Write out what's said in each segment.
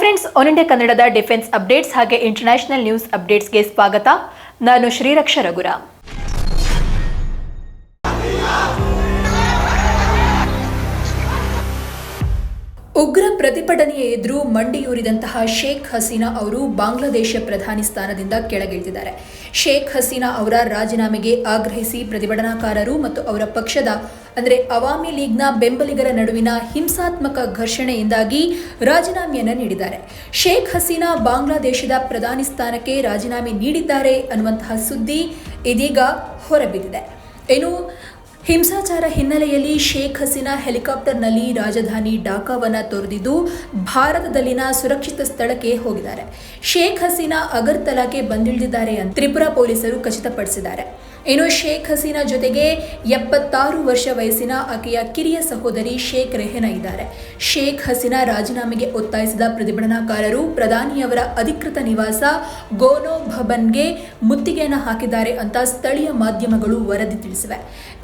Friends all India ಕನ್ನಡದ defence updates ಹಾಗೆ international news ಅಪ್ಡೇಟ್ಸ್ಗೆ ಸ್ವಾಗತ. ನಾನು ಶ್ರೀರಕ್ಷ ರಘುರ. ಉಗ್ರ ಪ್ರತಿಭಟನೆಯ ಎದುರು ಮಂಡಿಯೂರಿದಂತಹ ಶೇಖ್ ಹಸೀನಾ ಅವರು ಬಾಂಗ್ಲಾದೇಶ ಪ್ರಧಾನಿ ಸ್ಥಾನದಿಂದ ಕೆಳಗಿಳಿದಿದ್ದಾರೆ. ಶೇಖ್ ಹಸೀನಾ ಅವರ ರಾಜೀನಾಮೆಗೆ ಆಗ್ರಹಿಸಿ ಪ್ರತಿಭಟನಾಕಾರರು ಮತ್ತು ಅವರ ಪಕ್ಷದ ಅಂದರೆ ಅವಾಮಿ ಲೀಗ್ನ ಬೆಂಬಲಿಗರ ನಡುವಿನ ಹಿಂಸಾತ್ಮಕ ಘರ್ಷಣೆಯಿಂದಾಗಿ ರಾಜೀನಾಮೆಯನ್ನು ನೀಡಿದ್ದಾರೆ. ಶೇಖ್ ಹಸೀನಾ ಬಾಂಗ್ಲಾದೇಶದ ಪ್ರಧಾನಿ ಸ್ಥಾನಕ್ಕೆ ರಾಜೀನಾಮೆ ನೀಡಿದ್ದಾರೆ ಅನ್ನುವಂತಹ ಸುದ್ದಿ ಇದೀಗ ಹೊರಬಿದ್ದಿದೆ. ಏನು, ಹಿಂಸಾಚಾರ ಹಿನ್ನೆಲೆಯಲ್ಲಿ ಶೇಖ್ ಹಸೀನಾ ಹೆಲಿಕಾಪ್ಟರ್ನಲ್ಲಿ ರಾಜಧಾನಿ ಡಾಕಾವನ್ನು ತೊರೆದಿದ್ದು ಭಾರತದಲ್ಲಿನ ಸುರಕ್ಷಿತ ಸ್ಥಳಕ್ಕೆ ಹೋಗಿದ್ದಾರೆ. ಶೇಖ್ ಹಸೀನಾ ಅಗರ್ತಲಾಗೆ ಬಂದಿಳಿದಿದ್ದಾರೆ ಅಂತ ತ್ರಿಪುರಾ ಪೊಲೀಸರು ಖಚಿತಪಡಿಸಿದ್ದಾರೆ. ಇನ್ನು ಶೇಖ್ ಹಸೀನಾ ಜೊತೆಗೆ ಎಪ್ಪತ್ತಾರು ವರ್ಷ ವಯಸ್ಸಿನ ಆಕೆಯ ಕಿರಿಯ ಸಹೋದರಿ ಶೇಖ್ ರೆಹನಾ ಇದ್ದಾರೆ. ಶೇಖ್ ಹಸೀನಾ ರಾಜೀನಾಮೆಗೆ ಒತ್ತಾಯಿಸಿದ ಪ್ರತಿಭಟನಾಕಾರರು ಪ್ರಧಾನಿಯವರ ಅಧಿಕೃತ ನಿವಾಸ ಗೋನೋ ಭವನ್ಗೆ ಮುತ್ತಿಗೆಯನ್ನು ಹಾಕಿದ್ದಾರೆ ಅಂತ ಸ್ಥಳೀಯ ಮಾಧ್ಯಮಗಳು ವರದಿ ತಿಳಿಸಿವೆ.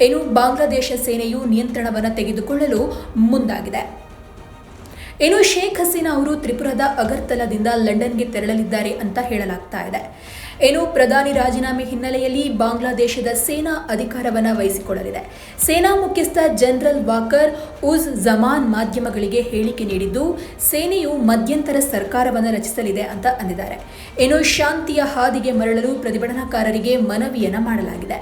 ಇನ್ನು ಬಾಂಗ್ಲಾದೇಶ ಸೇನೆಯು ನಿಯಂತ್ರಣವನ್ನು ತೆಗೆದುಕೊಳ್ಳಲು ಮುಂದಾಗಿದೆ. ಇನ್ನು ಶೇಖ್ ಹಸೀನಾ ಅವರು ತ್ರಿಪುರದ ಅಗರ್ತಲಾದಿಂದ ಲಂಡನ್ಗೆ ತೆರಳಲಿದ್ದಾರೆ ಅಂತ ಹೇಳಲಾಗ್ತಾ ಇದೆ. ಏನು ಪ್ರಧಾನಿ ರಾಜೀನಾಮೆ ಹಿನ್ನೆಲೆಯಲ್ಲಿ ಬಾಂಗ್ಲಾದೇಶದ ಸೇನಾ ಅಧಿಕಾರವನ್ನು ವಹಿಸಿಕೊಳ್ಳಲಿದೆ. ಸೇನಾ ಮುಖ್ಯಸ್ಥ ಜನರಲ್ ವಾಕರ್ ಉಜ್ ಜಮಾನ್ ಮಾಧ್ಯಮಗಳಿಗೆ ಹೇಳಿಕೆ ನೀಡಿದ್ದು, ಸೇನೆಯು ಮಧ್ಯಂತರ ಸರ್ಕಾರವನ್ನು ರಚಿಸಲಿದೆ ಅಂತ ಅಂದಿದ್ದಾರೆ. ಇನ್ನು ಶಾಂತಿಯ ಹಾದಿಗೆ ಮರಳಲು ಪ್ರತಿಭಟನಾಕಾರರಿಗೆ ಮನವಿಯನ್ನು ಮಾಡಲಾಗಿದೆ.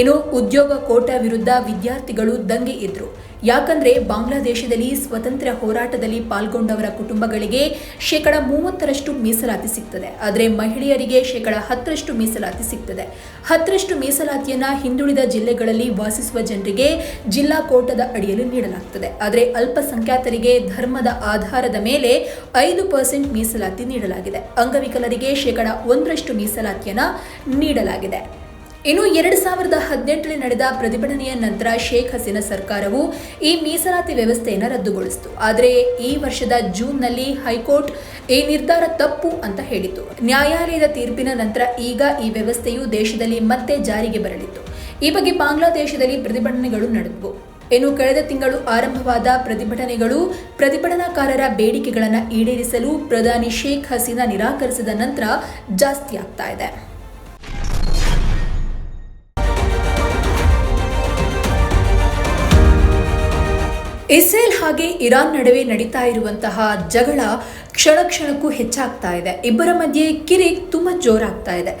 ಇನ್ನು ಉದ್ಯೋಗ ಕೋಟಾ ವಿರುದ್ಧ ವಿದ್ಯಾರ್ಥಿಗಳು ದಂಗೆ ಇದ್ರು ಯಾಕಂದ್ರೆ ಬಾಂಗ್ಲಾದೇಶದಲ್ಲಿ ಸ್ವತಂತ್ರ ಹೋರಾಟದಲ್ಲಿ ಪಾಲ್ಗೊಂಡವರ ಕುಟುಂಬಗಳಿಗೆ ಶೇಕಡ ಮೂವತ್ತರಷ್ಟು ಮೀಸಲಾತಿ ಸಿಗ್ತದೆ. ಆದರೆ ಮಹಿಳೆಯರಿಗೆ ಶೇಕಡ ಹತ್ತರಷ್ಟು ಮೀಸಲಾತಿ ಸಿಗ್ತದೆ. ಹತ್ತರಷ್ಟು ಮೀಸಲಾತಿಯನ್ನ ಹಿಂದುಳಿದ ಜಿಲ್ಲೆಗಳಲ್ಲಿ ವಾಸಿಸುವ ಜನರಿಗೆ ಜಿಲ್ಲಾ ಕೋಟದ ಅಡಿಯಲ್ಲಿ ನೀಡಲಾಗ್ತದೆ. ಆದರೆ ಅಲ್ಪಸಂಖ್ಯಾತರಿಗೆ ಧರ್ಮದ ಆಧಾರದ ಮೇಲೆ ಐದು ಪರ್ಸೆಂಟ್ ಮೀಸಲಾತಿ ನೀಡಲಾಗಿದೆ. ಅಂಗವಿಕಲರಿಗೆ ಶೇಕಡ ಒಂದರಷ್ಟು ಮೀಸಲಾತಿಯನ್ನ ನೀಡಲಾಗಿದೆ. ಇನ್ನು ಎರಡು ಸಾವಿರದ ಹದಿನೆಂಟರಲ್ಲಿ ನಡೆದ ಪ್ರತಿಭಟನೆಯ ನಂತರ ಶೇಖ್ ಹಸೀನಾ ಸರ್ಕಾರವು ಈ ಮೀಸಲಾತಿ ವ್ಯವಸ್ಥೆಯನ್ನು ರದ್ದುಗೊಳಿಸಿತು. ಆದರೆ ಈ ವರ್ಷದ ಜೂನ್ನಲ್ಲಿ ಹೈಕೋರ್ಟ್ ಈ ನಿರ್ಧಾರ ತಪ್ಪು ಅಂತ ಹೇಳಿತು ನ್ಯಾಯಾಲಯದ ತೀರ್ಪಿನ ನಂತರ ಈಗ ಈ ವ್ಯವಸ್ಥೆಯು ದೇಶದಲ್ಲಿ ಮತ್ತೆ ಜಾರಿಗೆ ಬರಲಿತ್ತು. ಈ ಬಗ್ಗೆ ಬಾಂಗ್ಲಾದೇಶದಲ್ಲಿ ಪ್ರತಿಭಟನೆಗಳು ನಡೆದವು. ಇನ್ನು ಕಳೆದ ತಿಂಗಳು ಆರಂಭವಾದ ಪ್ರತಿಭಟನೆಗಳು ಪ್ರತಿಭಟನಾಕಾರರ ಬೇಡಿಕೆಗಳನ್ನು ಈಡೇರಿಸಲು ಪ್ರಧಾನಿ ಶೇಖ್ ಹಸೀನಾ ನಿರಾಕರಿಸಿದ ನಂತರ ಜಾಸ್ತಿ ಆಗ್ತಾ ಇದೆ. ಇಸ್ರೇಲ್ ಹಾಗೆ ಇರಾನ್ ನಡುವೆ ನಡೀತಾ ಇರುವಂತಹ ಜಗಳ ಕ್ಷಣ ಕ್ಷಣಕ್ಕೂ ಹೆಚ್ಚಾಗ್ತಾ ಇದೆ. ಇಬ್ಬರ ಮಧ್ಯೆ ಕಿರಿ ತುಂಬಾ ಜೋರಾಗ್ತಾ ಇದೆ.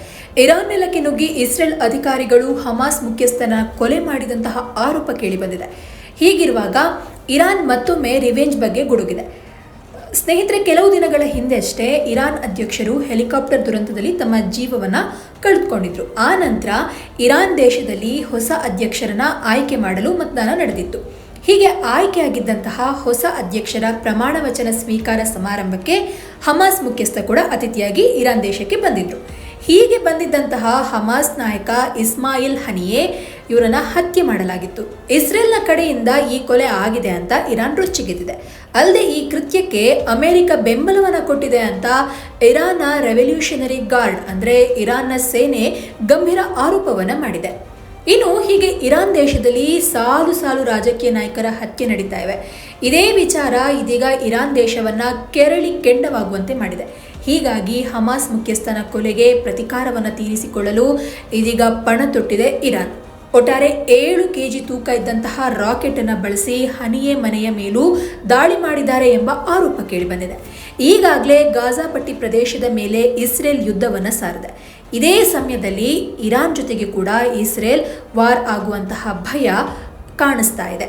ಇರಾನ್ ನೆಲಕ್ಕೆ ನುಗ್ಗಿ ಇಸ್ರೇಲ್ ಅಧಿಕಾರಿಗಳು ಹಮಾಸ್ ಮುಖ್ಯಸ್ಥನ ಕೊಲೆ ಮಾಡಿದಂತಹ ಆರೋಪ ಕೇಳಿಬಂದಿದೆ ಹೀಗಿರುವಾಗ ಇರಾನ್ ಮತ್ತೊಮ್ಮೆ ರಿವೆಂಜ್ ಬಗ್ಗೆ ಗುಡುಗಿದೆ. ಸ್ನೇಹಿತರೆ, ಕೆಲವು ದಿನಗಳ ಹಿಂದೆಷ್ಟೇ ಇರಾನ್ ಅಧ್ಯಕ್ಷರು ಹೆಲಿಕಾಪ್ಟರ್ ದುರಂತದಲ್ಲಿ ತಮ್ಮ ಜೀವವನ್ನು ಕಳೆದುಕೊಂಡಿದ್ರು. ಆ ನಂತರ ಇರಾನ್ ದೇಶದಲ್ಲಿ ಹೊಸ ಅಧ್ಯಕ್ಷರನ್ನ ಆಯ್ಕೆ ಮಾಡಲು ಮತದಾನ ನಡೆದಿತ್ತು. ಹೀಗೆ ಆಯ್ಕೆಯಾಗಿದ್ದಂತಹ ಹೊಸ ಅಧ್ಯಕ್ಷರ ಪ್ರಮಾಣ ವಚನ ಸ್ವೀಕಾರ ಸಮಾರಂಭಕ್ಕೆ ಹಮಾಸ್ ಮುಖ್ಯಸ್ಥ ಕೂಡ ಅತಿಥಿಯಾಗಿ ಇರಾನ್ ದೇಶಕ್ಕೆ ಬಂದಿದ್ರು. ಹೀಗೆ ಬಂದಿದ್ದಂತಹ ಹಮಾಸ್ ನಾಯಕ ಇಸ್ಮಾಯಿಲ್ ಹನಿಯೇ ಇವರನ್ನ ಹತ್ಯೆ ಮಾಡಲಾಗಿತ್ತು. ಇಸ್ರೇಲ್ನ ಕಡೆಯಿಂದ ಈ ಕೊಲೆ ಆಗಿದೆ ಅಂತ ಇರಾನ್ ರುಚಿಗೆದ್ದಿದೆ ಅಲ್ಲದೆ ಈ ಕೃತ್ಯಕ್ಕೆ ಅಮೆರಿಕ ಬೆಂಬಲವನ್ನು ಕೊಟ್ಟಿದೆ ಅಂತ ಇರಾನ್ನ ರೆವಲ್ಯೂಷನರಿ ಗಾರ್ಡ್ ಅಂದರೆ ಇರಾನ್ನ ಸೇನೆ ಗಂಭೀರ ಆರೋಪವನ್ನು ಮಾಡಿದೆ. ಇನ್ನು ಹೀಗೆ ಇರಾನ್ ದೇಶದಲ್ಲಿ ಸಾಲು ಸಾಲು ರಾಜಕೀಯ ನಾಯಕರ ಹತ್ಯೆ ನಡೀತಾ ಇವೆ. ಇದೇ ವಿಚಾರ ಇದೀಗ ಇರಾನ್ ದೇಶವನ್ನ ಕೆರಳಿ ಕೆಂಡವಾಗುವಂತೆ ಮಾಡಿದೆ. ಹೀಗಾಗಿ ಹಮಾಸ್ ಮುಖ್ಯಸ್ಥನ ಕೊಲೆಗೆ ಪ್ರತಿಕಾರವನ್ನು ತೀರಿಸಿಕೊಳ್ಳಲು ಇದೀಗ ಪಣ ತೊಟ್ಟಿದೆ ಇರಾನ್. ಒಟ್ಟಾರೆ ಏಳು ಕೆಜಿ ತೂಕ ಇದ್ದಂತಹ ರಾಕೆಟ್ ಅನ್ನು ಬಳಸಿ ಹನಿಯೆ ಮನೆಯ ಮೇಲೂ ದಾಳಿ ಮಾಡಿದ್ದಾರೆ ಎಂಬ ಆರೋಪ ಕೇಳಿಬಂದಿದೆ. ಈಗಾಗಲೇ ಗಾಜಾಪಟ್ಟಿ ಪ್ರದೇಶದ ಮೇಲೆ ಇಸ್ರೇಲ್ ಯುದ್ಧವನ್ನು ಸಾರಿದೆ. ಇದೇ ಸಮಯದಲ್ಲಿ ಇರಾನ್ ಜೊತೆಗೆ ಕೂಡ ಇಸ್ರೇಲ್ ವಾರ್ ಆಗುವಂತಹ ಭಯ ಕಾಣಿಸ್ತಾ ಇದೆ.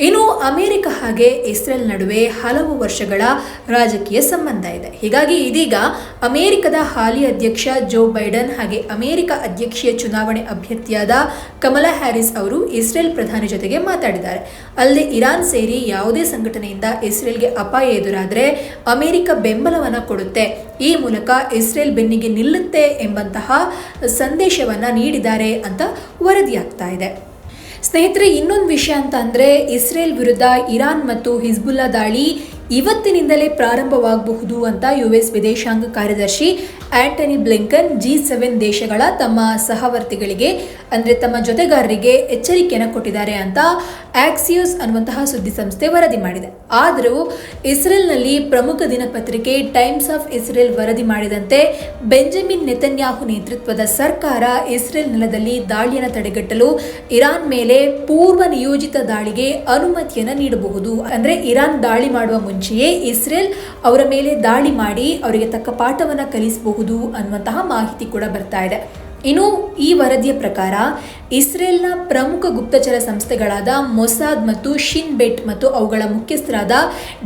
ಇನ್ನು ಅಮೆರಿಕ ಹಾಗೆ ಇಸ್ರೇಲ್ ನಡುವೆ ಹಲವು ವರ್ಷಗಳ ರಾಜಕೀಯ ಸಂಬಂಧ ಇದೆ. ಹೀಗಾಗಿ ಇದೀಗ ಅಮೆರಿಕದ ಹಾಲಿ ಅಧ್ಯಕ್ಷ ಜೋ ಬೈಡನ್ ಹಾಗೆ ಅಮೆರಿಕ ಅಧ್ಯಕ್ಷೀಯ ಚುನಾವಣೆ ಅಭ್ಯರ್ಥಿಯಾದ ಕಮಲಾ ಹ್ಯಾರಿಸ್ ಅವರು ಇಸ್ರೇಲ್ ಪ್ರಧಾನಿ ಜೊತೆಗೆ ಮಾತಾಡಿದ್ದಾರೆ. ಅಲ್ಲದೆ ಇರಾನ್ ಸೇರಿ ಯಾವುದೇ ಸಂಘಟನೆಯಿಂದ ಇಸ್ರೇಲ್ಗೆ ಅಪಾಯ ಎದುರಾದರೆ ಅಮೆರಿಕ ಬೆಂಬಲವನ್ನು ಕೊಡುತ್ತೆ. ಈ ಮೂಲಕ ಇಸ್ರೇಲ್ ಬೆನ್ನಿಗೆ ನಿಲ್ಲುತ್ತೆ ಎಂಬಂತಹ ಸಂದೇಶವನ್ನು ನೀಡಿದ್ದಾರೆ ಅಂತ ವರದಿಯಾಗ್ತಾ ಇದೆ. ಸ್ನೇಹಿತರೆ ಇನ್ನೊಂದು ವಿಷಯ ಅಂತ ಅಂದರೆ ಇಸ್ರೇಲ್ ವಿರುದ್ಧ ಇರಾನ್ ಮತ್ತು ಹಿಜ್ಬುಲ್ಲಾ ದಾಳಿ ಇವತ್ತಿನಿಂದಲೇ ಪ್ರಾರಂಭವಾಗಬಹುದು ಅಂತ ಯು ಎಸ್ ವಿದೇಶಾಂಗ ಕಾರ್ಯದರ್ಶಿ ಆಂಟನಿ ಬ್ಲಿಂಕನ್ ಜಿ ಸೆವೆನ್ ದೇಶಗಳ ತಮ್ಮ ಸಹವರ್ತಿಗಳಿಗೆ, ಅಂದರೆ ತಮ್ಮ ಜೊತೆಗಾರರಿಗೆ ಎಚ್ಚರಿಕೆಯನ್ನು ಕೊಟ್ಟಿದ್ದಾರೆ ಅಂತ ಆಕ್ಸಿಯೋಸ್ ಅನ್ನುವಂತಹ ಸುದ್ದಿ ಸಂಸ್ಥೆ ವರದಿ ಮಾಡಿದೆ. ಆದರೂ ಇಸ್ರೇಲ್ನಲ್ಲಿ ಪ್ರಮುಖ ದಿನಪತ್ರಿಕೆ ಟೈಮ್ಸ್ ಆಫ್ ಇಸ್ರೇಲ್ ವರದಿ ಮಾಡಿದಂತೆ ಬೆಂಜಮಿನ್ ನೆತನ್ಯಾಹು ನೇತೃತ್ವದ ಸರ್ಕಾರ ಇಸ್ರೇಲ್ ನೆಲದಲ್ಲಿ ದಾಳಿಯನ್ನು ತಡೆಗಟ್ಟಲು ಇರಾನ್ ಮೇಲೆ ಪೂರ್ವ ನಿಯೋಜಿತ ದಾಳಿಗೆ ಅನುಮತಿಯನ್ನು ನೀಡಬಹುದು. ಅಂದರೆ ಇರಾನ್ ದಾಳಿ ಮಾಡುವ ಮುಂಚೆಯೇ ಇಸ್ರೇಲ್ ಅವರ ಮೇಲೆ ದಾಳಿ ಮಾಡಿ ಅವರಿಗೆ ತಕ್ಕ ಪಾಠವನ್ನು ಕಲಿಸಬಹುದು ಅನ್ನುವಂತಹ ಮಾಹಿತಿ ಕೂಡ ಬರ್ತಾ ಇದೆ. ಇನ್ನು ಈ ವರದಿಯ ಪ್ರಕಾರ ಇಸ್ರೇಲ್ನ ಪ್ರಮುಖ ಗುಪ್ತಚರ ಸಂಸ್ಥೆಗಳಾದ ಮೊಸಾದ್ ಮತ್ತು ಶಿನ್ ಬೆಟ್ ಮತ್ತು ಅವುಗಳ ಮುಖ್ಯಸ್ಥರಾದ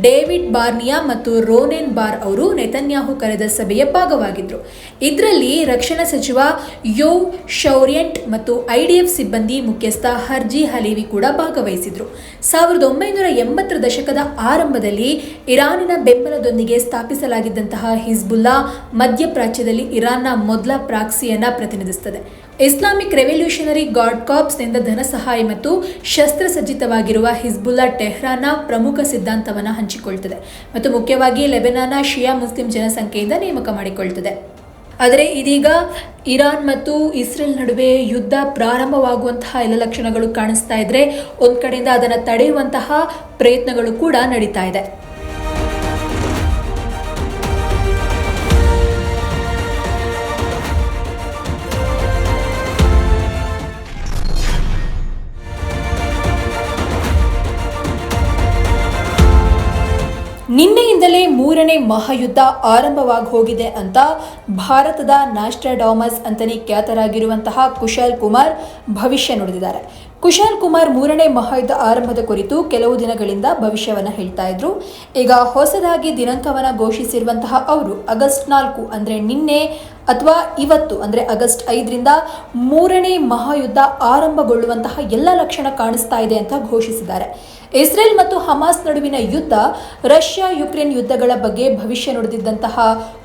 ಡೇವಿಡ್ ಬಾರ್ನಿಯಾ ಮತ್ತು ರೋನೆನ್ ಬಾರ್ ಅವರು ನೆತನ್ಯಾಹು ಕರೆದ ಸಭೆಯ ಭಾಗವಾಗಿದ್ದರು. ಇದರಲ್ಲಿ ರಕ್ಷಣಾ ಸಚಿವ ಯೋ ಶೌರ್ಯಂಟ್ ಮತ್ತು ಐಡಿಎಫ್ ಸಿಬ್ಬಂದಿ ಮುಖ್ಯಸ್ಥ ಹರ್ಜಿ ಹಲೇವಿ ಕೂಡ ಭಾಗವಹಿಸಿದರು. ಸಾವಿರದ ಒಂಬೈನೂರ ಎಂಬತ್ತರ ದಶಕದ ಆರಂಭದಲ್ಲಿ ಇರಾನಿನ ಬೆಂಬಲದೊಂದಿಗೆ ಸ್ಥಾಪಿಸಲಾಗಿದ್ದಂತಹ ಹಿಜ್ಬುಲ್ಲಾ ಮಧ್ಯಪ್ರಾಚ್ಯದಲ್ಲಿ ಇರಾನ್ನ ಮೊದಲ ಪ್ರಾಕ್ಸಿಯನ್ನ ಪ್ರತಿನಿಧಿಸುತ್ತದೆ ಇಸ್ಲಾಮಿಕ್ ರೆವಲ್ಯೂಷನರಿ ಕಾರ್ಪ್ಸ್ನಿಂದ ಧನ ಸಹಾಯ ಮತ್ತು ಶಸ್ತ್ರಸಜ್ಜಿತವಾಗಿರುವ ಹಿಜ್ಬುಲ್ಲಾ ಟೆಹ್ರಾನ ಪ್ರಮುಖ ಸಿದ್ಧಾಂತವನ್ನು ಹಂಚಿಕೊಳ್ತದೆ ಮತ್ತು ಮುಖ್ಯವಾಗಿ ಲೆಬೆನಾನ ಶಿಯಾ ಮುಸ್ಲಿಂ ಜನಸಂಖ್ಯೆಯಿಂದ ನೇಮಕ ಮಾಡಿಕೊಳ್ತದೆ. ಆದರೆ ಇದೀಗ ಇರಾನ್ ಮತ್ತು ಇಸ್ರೇಲ್ ನಡುವೆ ಯುದ್ಧ ಪ್ರಾರಂಭವಾಗುವಂತಹ ಎಲ್ಲ ಲಕ್ಷಣಗಳು ಕಾಣಿಸ್ತಾ ಇದ್ರೆ ಒಂದು ಕಡೆಯಿಂದ ಅದನ್ನು ತಡೆಯುವಂತಹ ಪ್ರಯತ್ನಗಳು ಕೂಡ ನಡೀತಾ ಇದೆ. ಮಹಾಯುದ್ಧ ಆರಂಭವಾಗಿ ಹೋಗಿದೆ ಅಂತ ಭಾರತದ ನಾಸ್ಟ್ರಾಡಾಮಸ್ ಅಂತಲೇ ಖ್ಯಾತರಾಗಿರುವಂತಹ ಕುಶಲ್ ಕುಮಾರ್ ಭವಿಷ್ಯ ನುಡಿದಿದ್ದಾರೆ. ಕುಶಲ್ ಕುಮಾರ್ ಮೂರನೇ ಮಹಾಯುದ್ಧ ಆರಂಭದ ಕುರಿತು ಕೆಲವು ದಿನಗಳಿಂದ ಭವಿಷ್ಯವನ್ನು ಹೇಳ್ತಾ ಇದ್ರು. ಈಗ ಹೊಸದಾಗಿ ದಿನಾಂಕವನ್ನು ಘೋಷಿಸಿರುವಂತಹ ಅವರು ಆಗಸ್ಟ್ ನಾಲ್ಕು ಅಂದರೆ ನಿನ್ನೆ ಅಥವಾ ಇವತ್ತು ಅಂದರೆ ಆಗಸ್ಟ್ ಐದರಿಂದ ಮೂರನೇ ಮಹಾಯುದ್ಧ ಆರಂಭಗೊಳ್ಳುವಂತಹ ಎಲ್ಲ ಲಕ್ಷಣ ಕಾಣಿಸ್ತಾ ಇದೆ ಅಂತ ಘೋಷಿಸಿದ್ದಾರೆ. ಇಸ್ರೇಲ್ ಮತ್ತು ಹಮಾಸ್ ನಡುವಿನ ಯುದ್ಧ, ರಷ್ಯಾ ಯುಕ್ರೇನ್ ಯುದ್ಧಗಳ ಬಗ್ಗೆ ಭವಿಷ್ಯ ನುಡಿದಿದ್ದಂತಹ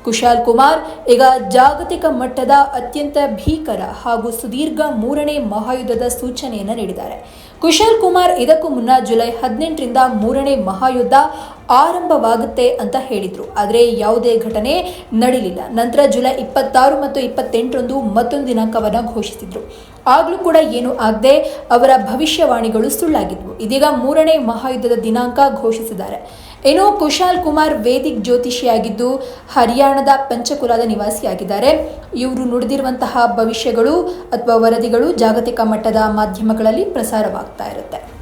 ಕುಶಾಲ್ ಕುಮಾರ್, ಈಗ ಜಾಗತಿಕ ಮಟ್ಟದ ಅತ್ಯಂತ ಭೀಕರ ಹಾಗೂ ಸುದೀರ್ಘ ಮೂರನೇ ಮಹಾಯುದ್ಧದ ಸೂಚನೆಯನ್ನು ನೀಡಿದ್ದಾರೆ. ಕುಶಾಲ್ ಕುಮಾರ್ ಇದಕ್ಕೂ ಮುನ್ನ ಜುಲೈ ಹದಿನೆಂಟರಿಂದ ಮೂರನೇ ಮಹಾಯುದ್ಧ ಆರಂಭವಾಗುತ್ತೆ ಅಂತ ಹೇಳಿದ್ರು. ಆದರೆ ಯಾವುದೇ ಘಟನೆ ನಡೀಲಿಲ್ಲ. ನಂತರ ಜುಲೈ ಇಪ್ಪತ್ತಾರು ಮತ್ತು ಇಪ್ಪತ್ತೆಂಟರಂದು ಮತ್ತೊಂದು ದಿನಾಂಕವನ್ನು ಘೋಷಿಸಿದ್ರು. ಆಗಲೂ ಕೂಡ ಏನು ಆಗದೆ ಅವರ ಭವಿಷ್ಯವಾಣಿಗಳು ಸುಳ್ಳಾಗಿದ್ವು. ಇದೀಗ ಮೂರನೇ ಮಹಾಯುದ್ಧದ ದಿನಾಂಕ ಘೋಷಿಸಿದ್ದಾರೆ. ಏನೋ ಕುಶಾಲ್ ಕುಮಾರ್ ವೇದಿಕ್ ಜ್ಯೋತಿಷಿಯಾಗಿದ್ದು ಹರಿಯಾಣದ ಪಂಚಕುಲಾದ ನಿವಾಸಿಯಾಗಿದ್ದಾರೆ. ಇವರು ನುಡಿದಿರುವಂತಹ ಭವಿಷ್ಯಗಳು ಅಥವಾ ವರದಿಗಳು ಜಾಗತಿಕ ಮಟ್ಟದ ಮಾಧ್ಯಮಗಳಲ್ಲಿ ಪ್ರಸಾರವಾಗ್ತಾ ಇರುತ್ತೆ.